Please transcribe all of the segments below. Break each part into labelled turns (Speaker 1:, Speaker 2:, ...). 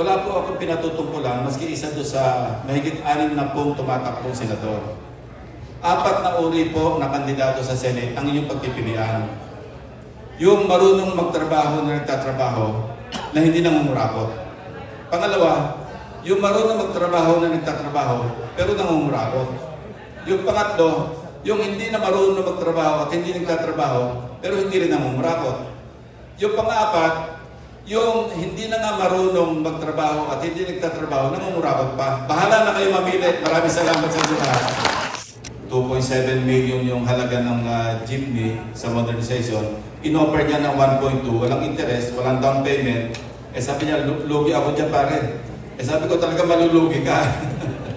Speaker 1: wala po akong pinatutungkulan maski isa do sa mahigit anim na pong tumatakbong senador. Apat na uri po na kandidato sa Senate ang inyong pagpipilian. Yung marunong magtrabaho na nagtatrabaho na hindi nangungurakot. Pangalawa, yung marunong magtrabaho na nagtatrabaho pero nangungurakot. Yung pangatlo, yung hindi na marunong magtrabaho at hindi nagtatrabaho pero hindi rin nangungurakot. Yung pang-apat, yung hindi na nga marunong magtrabaho at hindi nagtatrabaho, nangungurakot pa. Bahala na kayo mamili. Maraming salamat sa lahat. 2.7 million yung halaga ng ah, jeepney sa modernization. In-offer niya ng 1.2, walang interest, walang down payment. Eh sabi niya, "Lu- lugi ako dyan pare. Eh sabi ko talaga malulugi ka.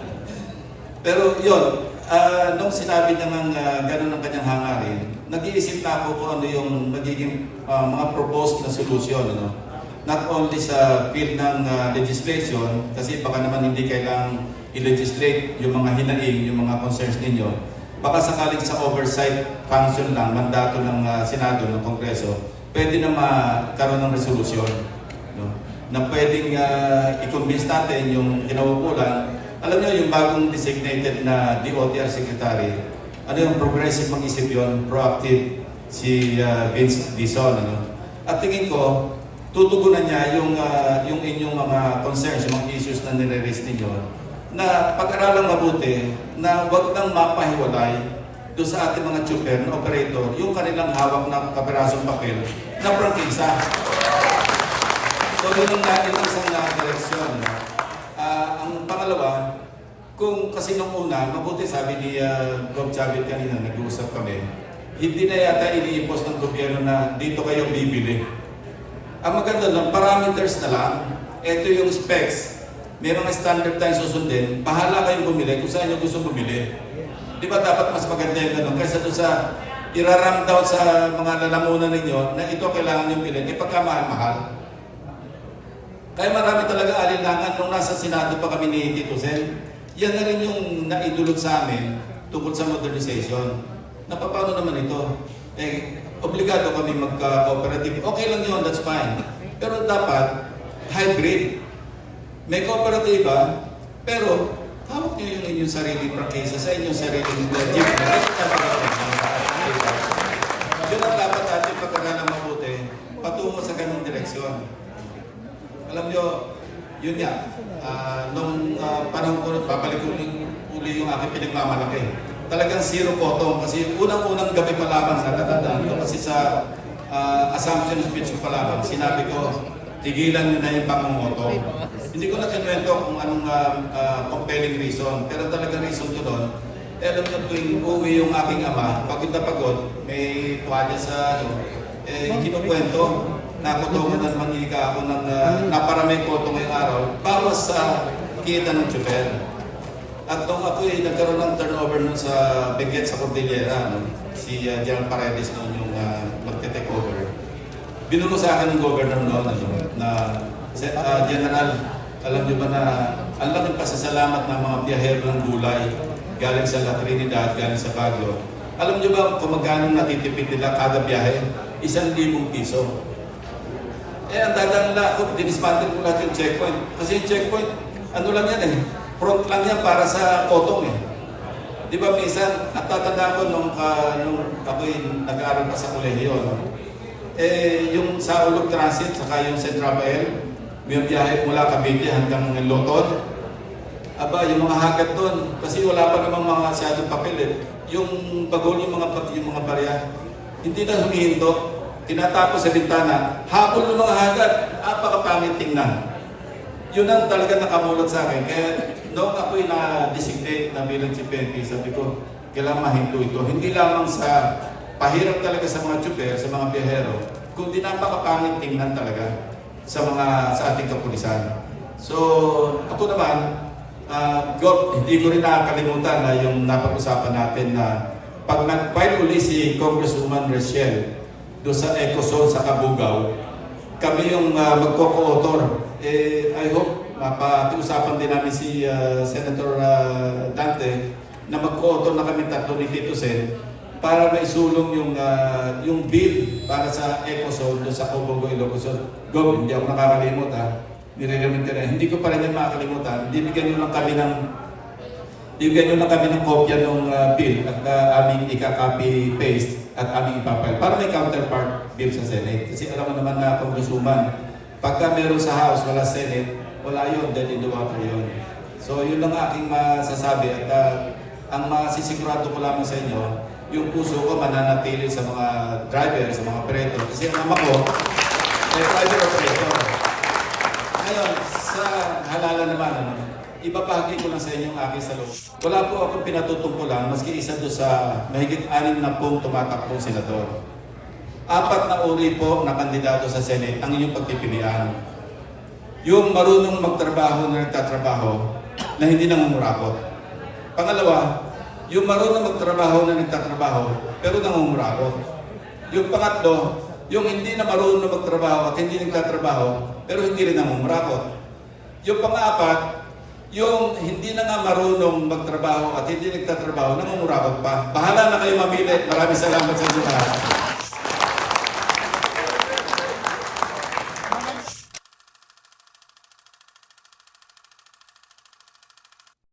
Speaker 1: Pero yun, ah, nung sinabi niya ng uh, ganun ang kanyang hangarin, nag-iisip na ako kung ano yung magiging ah, mga proposed na solusyon. Ano? Not only sa field ng ah, legislation, kasi baka naman hindi kailangang i-legislate yung mga hinaing, yung mga concerns ninyo. Baka sakaling sa oversight function lang, mandato ng ah, Senado, ng Kongreso, pwede na magkaroon ng resolusyon. No? Na pwedeng uh, i-convince natin yung kinauukulan. Alam niyo yung bagong designated na DOTR Secretary, ano yung progressive mag-isip yun, proactive, si ah, Vince Dizon. Ano? At tingin ko, tutugunan niya yung, ah, yung inyong mga concerns, yung mga issues na nire-raise ninyo na pag-aralang mabuti na wag nang mapahiwalay doon sa ating mga chuper na operator yung kanilang hawak na kapirasong papel na prangkisa. So yun ang natin ang isang na direksyon. Ah, ang pangalawa, kung kasi nung una, mabuti sabi ni uh, Rob Chavit kanina, nag-uusap kami, hindi na yata ini-impose ng gobyerno na dito kayo bibili. Ang maganda lang, parameters na lang. Ito yung specs. May mga standard tayong susundin. Bahala kayong bumili kung saan nyo gusto bumili. Di ba dapat mas maganda yung ganun? Kaysa doon sa iraram down sa mga lalamunan ninyo na ito kailangan nyo bilhin, eh pagkamahal-mahal. Kaya marami talaga alinlangan nung nasa Senado pa kami ni Tito Sen. Yan na rin yung naidulot sa amin tungkol sa modernization. Na paano naman ito? Eh, obligado kami magka-cooperative. Okay lang yun, that's fine. Pero dapat hybrid. May kooperatiba, pero hawak nyo yung inyong sarili prangkisa sa inyong sariling jeep. Yun ang dapat natin pagkakalang mabuti patungo sa ganong direksyon. Alam nyo, yun nga, ah, nung ah, panahon ko, uli, uli yung aking pinagmamalaki. Talagang zero cotton kasi unang-unang gabi pa lamang natatandaan ko kasi sa ah, assumption speech ko pa lamang, sinabi ko, tigilan na yung pangungoto. Hindi ko na kinuwento kung anong ah, ah, compelling reason, pero talagang reason ko doon, eh, alam nyo, tuwing uwi yung aking ama, pagod na pagod, may tuwalya sa ano, eh, kinukwento, nakutungan at mangika ako ng uh, naparamay koto ngayong araw para sa kita ng tsuper. At nung ako ay nagkaroon ng turnover nun sa Benguet sa Cordillera, no? si uh, General Paredes noon yung uh, magte-take over. Binuno sa akin ng governor noon ano, na "Se- uh, General, alam niyo ba na ang laking pasasalamat ng mga biyahero ng gulay galing sa La Trinidad, galing sa Baguio. Alam niyo ba kung magkano natitipid nila kada biyahe? Isang libong piso. Eh, ang dadaan nila ako, dinismantle ko lahat yung checkpoint. Kasi yung checkpoint, ano lang yan eh, front lang yan para sa kotong eh. Di ba minsan, at tatanda ko nung, ka, nung ako'y nag-aaral pa sa kolehiyo, no? eh, yung sa Ulog Transit, saka yung Central Rafael, may biyahe mula Cavite hanggang Loton. Aba, yung mga hagat doon, kasi wala pa namang mga masyadong papel eh. Yung bagol, yung mga, yung mga barya, hindi na humihinto. Tinatapos sa bintana, habol ng mga hagat, apakapangit tingnan. Yun ang talaga nakamulat sa akin. Kaya noong ako'y na-designate na bilang PNP, sabi ko, kailangan mahinto ito. Hindi lamang sa pahirap talaga sa mga chuper, sa mga biyahero, kundi napakapangit tingnan talaga sa mga sa ating kapulisan. So, ako naman, ah, God, hindi ko rin nakakalimutan na yung napag-usapan natin na pag nag-file uli si Congresswoman Rachel doon sa Ecozone sa Kabugao, kami yung uh, magko-co-author. Eh, I hope mapakiusapan din namin si ah, Senator ah, Dante na magko-author na kami tatlo ni Tito Sen para maisulong yung ah, yung bill para sa doon sa Kabugao, Ilocos. Go, hindi ako nakakalimot ha. nire-remit ka rin. Hindi ko pa rin yan makakalimutan. Bibigyan nyo lang kami ng bibigyan nyo lang kami ng kopya ng uh, bill at uh, aming ika-copy paste at aming ipapile para may counterpart bill sa Senate. Kasi alam mo naman na Congresswoman, pagka meron sa House, wala Senate, wala yun, dead in the water yun. So yun lang aking masasabi at uh, ang masisigurado ko lamang sa inyo, yung puso ko mananatili sa mga driver, sa mga operator. Kasi ang ama ko, ay private operator. Ngayon, sa halala naman, ano, ibabahagi ko lang sa inyo ang aking salo. Wala po akong pinatutungkulan, maski isa doon sa mahigit anim na pong tumatakbong senador. Apat na uri po na kandidato sa Senate ang inyong pagpipilian. Yung marunong magtrabaho na nagtatrabaho na hindi nangungurakot. Pangalawa, yung marunong magtrabaho na nagtatrabaho pero nangungurakot. Yung pangatlo, yung hindi na marunong magtrabaho at hindi nagtatrabaho pero hindi rin nangungurakot. Yung pang-apat, yung hindi na nga marunong magtrabaho at hindi nagtatrabaho, nangungurakot pa. Bahala na kayo mamili. Maraming salamat sa lahat.